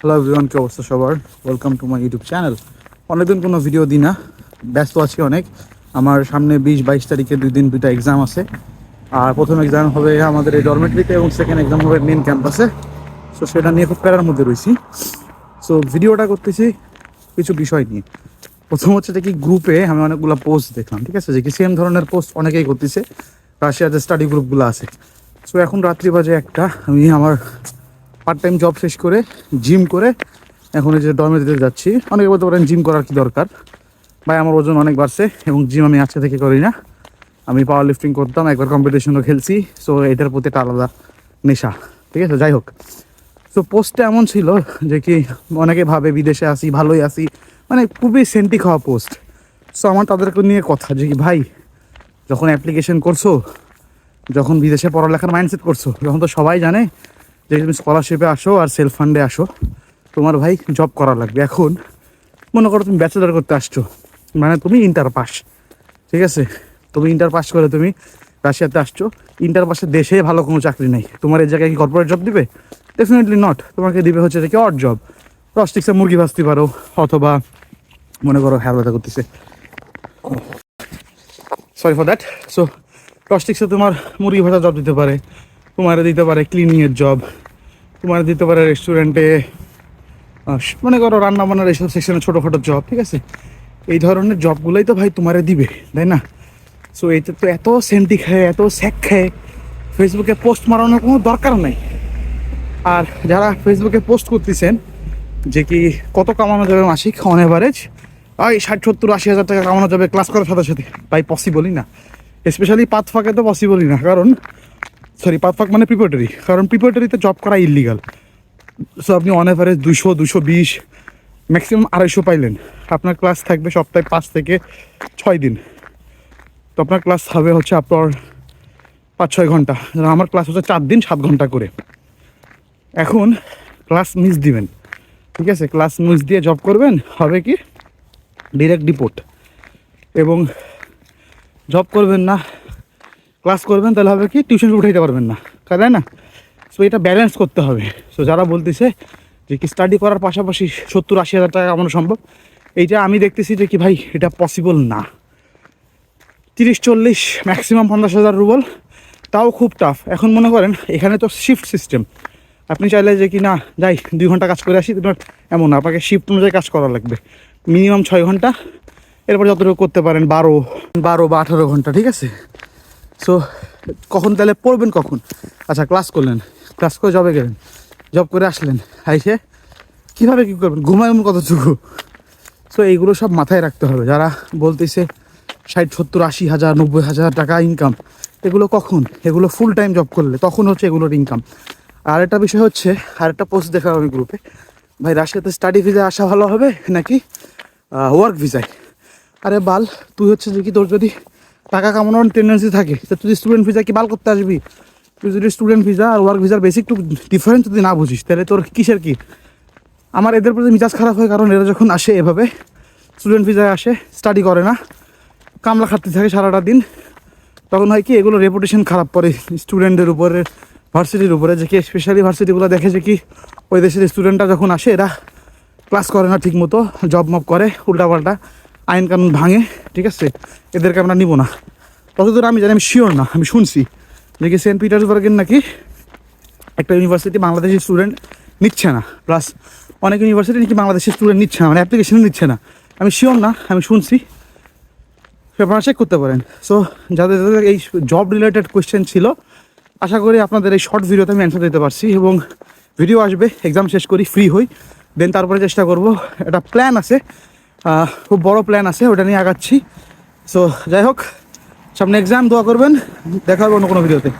Hello everyone কি অবস্থা সবার? Welcome to my YouTube channel অনেকদিন কোনো ভিডিও দিই না, ব্যস্ত আছি অনেক। আমার সামনে বিশ, বাইশ তারিখে দুই দিন, দুইটা এক্সাম আছে। আর প্রথম এক্সাম হবে আমাদের এই ডরমেটরিতে এবং সেকেন্ড এক্সাম হবে মেন ক্যাম্পাসে সো সেটা নিয়ে খুব প্যারার মধ্যে রয়েছি। সো ভিডিওটা করতেছি কিছু বিষয় নিয়ে। প্রথম হচ্ছে যে কি গ্রুপে আমি অনেকগুলো পোস্ট দেখলাম, ঠিক আছে? যে কি সেম ধরনের পোস্ট অনেকেই করতেছে। রাশিয়ার যে স্টাডি গ্রুপগুলো আছে। সো এখন রাত্রি বাজে একটা। আমি আমার পার্ট টাইম জব শেষ করে জিম করে এখন এই যে ডর্মে দিতে যাচ্ছি। অনেকে বলতে পারেন জিম করার কি দরকার? ভাই, আমার ওজন অনেক বাড়ছে এবং জিম আমি আজকে থেকে করি না। আমি পাওয়ার লিফটিং করতাম, একবার কম্পিটিশনও খেলছি সো এটার প্রতি একটা আলাদা নেশা। ঠিক আছে? যাই হোক। তো পোস্টটা এমন ছিল যে কি, অনেকে ভাবে বিদেশে আসি, ভালোই আসি মানে খুবই সেন্টি খাওয়া পোস্ট সো আমার তাদেরকে নিয়ে কথা যে কি, ভাই, যখন অ্যাপ্লিকেশন করছ, যখন বিদেশে পড়ালেখার মাইন্ডসেট করছ যখন তো সবাই জানে যে তুমি স্কলারশিপে আসো আর সেলফ ফান্ডে আসো, তোমার ভাই জব করা লাগবে। এখন মনে করো তুমি ব্যাচেলার করতে আসছো মানে তুমি ইন্টার পাস ঠিক আছে? তুমি ইন্টার পাস করে তুমি রাশিয়াতে আসছো ইন্টার পাসে দেশে ভালো কোনো চাকরি নেই। তোমার এই জায়গায় কি কর্পোরেট জব দিবে? ডেফিনেটলি নট তোমাকে দিবে হচ্ছে যে কি অট জব রস্টিক্সে মুরগি ভাজতে পারো, অথবা মনে করো হ্যাঁ ব্যথা করতেছে। সরি ফর দ্যাট সো রস্টিক্সে তোমার মুরগি ভাজা জব দিতে পারে। তোমার দিতে পারে ক্লিনিংয়ের জব তোমার দিতে পারে রেস্টুরেন্টে মনে করো রান্না বান্নার এইসব সেকশনে ছোটোখাটো জব ঠিক আছে? এই ধরনের জবগুলোই তো ভাই তোমারে দিবে, তাই না? সো এতে তো এত সেন্টি খায়, এত স্যাক খায় ফেসবুকে পোস্ট মারানোর কোনো দরকার নাই। আর যারা ফেসবুকে পোস্ট করতেছেন, যে কি কত কামানো যাবে মাসিক অন অ্যাভারেজ ওই ষাট, সত্তর, আশি হাজার টাকা কামানো যাবে ক্লাস করার সাথে সাথে। ভাই পসিবলই না। স্পেশালি পাত ফাঁকে তো পসিবলই না, কারণ সরি পাত মানে প্রিপারেটরি কারণ প্রিপারেটরিতে জব করা ইলিগাল সো আপনি অন অ্যাভারেজ দুশো দুশো বিশ ম্যাক্সিমাম আড়াইশো পাইলেন। আপনার ক্লাস থাকবে সপ্তাহে পাঁচ থেকে ছয় দিন। তো আপনার ক্লাস হবে হচ্ছে আপনার পাঁচ, ছয় ঘণ্টা। আমার ক্লাস হচ্ছে চার দিন, সাত ঘণ্টা করে। এখন ক্লাস মিস দিবেন। ঠিক আছে? ক্লাস মিস দিয়ে জব করবেন, হবে কি? ডিরেক্ট ডিপোর্ট এবং জব করবেন না ক্লাস করবেন, তাহলে হবে কি টিউশন উঠাইতে পারবেন না। তাই না? সো এটা ব্যালেন্স করতে হবে। সো যারা বলতেছে যে কি স্টাডি করার পাশাপাশি সত্তর আশি হাজার টাকা কামানো সম্ভব, এইটা আমি দেখতেছি যে কি ভাই, এটা পসিবল না। তিরিশ, চল্লিশ ম্যাক্সিমাম পঞ্চাশ হাজার রুবল তাও খুব টাফ এখন মনে করেন, এখানে তো শিফট সিস্টেম আপনি চাইলে যে কি না, যাই, দুই ঘণ্টা কাজ করে আসি এমন না, আপনাকে শিফট অনুযায়ী কাজ করা লাগবে। মিনিমাম ছয় ঘণ্টা, এরপর যতটুকু করতে পারেন, বারো বারো বা আঠারো ঘণ্টা, ঠিক আছে? সো কখন তাহলে পড়বেন কখন? আচ্ছা ক্লাস করলেন। ক্লাস করে জবে গেলেন। জব করে আসলেন। আইসে কীভাবে কী করবেন? ঘুমাবেন কতটুকু? সো এইগুলো সব মাথায় রাখতে হবে। যারা বলতেছে ষাট, সত্তর, আশি হাজার, নব্বই হাজার টাকা ইনকাম এগুলো কখন? এগুলো ফুল টাইম জব করলে তখন হচ্ছে এগুলোর ইনকাম আর একটা বিষয় হচ্ছে, আর একটা পোস্ট দেখা আমি গ্রুপে ভাই রাশিয়াতে স্টাডি ভিসায় আসা ভালো হবে নাকি? ওয়ার্ক ভিজায় আরে বাল, তুই হচ্ছে যে কি তোর যদি টাকা কামানোর টেন্ডেন্সি থাকে। তুই স্টুডেন্ট ভিসা কি বাল করতে আসবি? তুই যদি স্টুডেন্ট ভিসা আর ওয়ার্ক ভিসার বেসিক টু ডিফারেন্স যদি না বুঝিস, তাহলে তোর কিসের কি? আমার এদের প্রতি মিজাজ খারাপ হয় কারণ এরা যখন আসে এভাবে স্টুডেন্ট ভিসায় আসে স্টাডি করে না, কামলা খাটতে থাকে সারাটা দিন। তখন হয় কি, এগুলো রেপুটেশন খারাপ করে স্টুডেন্টদের উপরে ভার্সিটির উপরে। যে কি স্পেশালি ভার্সিটিগুলো দেখে যে কি, ওই দেশের স্টুডেন্টরা যখন আসে, এরা ক্লাস করে না ঠিক মতো জব মব করে, উল্টাপাল্টা। আইন কানুন ভাঙে, ঠিক আছে? এদেরকে আমরা নিব না। ততদূর আমি জানি, আমি শিওর না, আমি শুনছি। যে কি সেন্ট পিটার্সবার্গের নাকি একটা ইউনিভার্সিটি বাংলাদেশের স্টুডেন্ট নিচ্ছে না। প্লাস অনেক ইউনিভার্সিটি নাকি বাংলাদেশের স্টুডেন্ট নিচ্ছে না মানে অ্যাপ্লিকেশন নিচ্ছে না। আমি শিওর না, আমি শুনছি। পেপার চেক করতে পারেন। সো যাদের যাদের এই জব রিলেটেড কোয়েশ্চেন ছিল, আশা করি আপনাদের এই শর্ট ভিডিওতে আমি অ্যান্সার দিতে পারছি এবং ভিডিও আসবে এক্সাম শেষ করি ফ্রি হই। দেন তারপরে চেষ্টা করব, একটা প্ল্যান আছে। খুব বড় প্ল্যান আছে, ওটা নিয়ে আগাচ্ছি। সো যাই হোক, সামনে এক্সাম দোয়া করবেন, দেখা হবে অন্য কোনো ভিডিওতে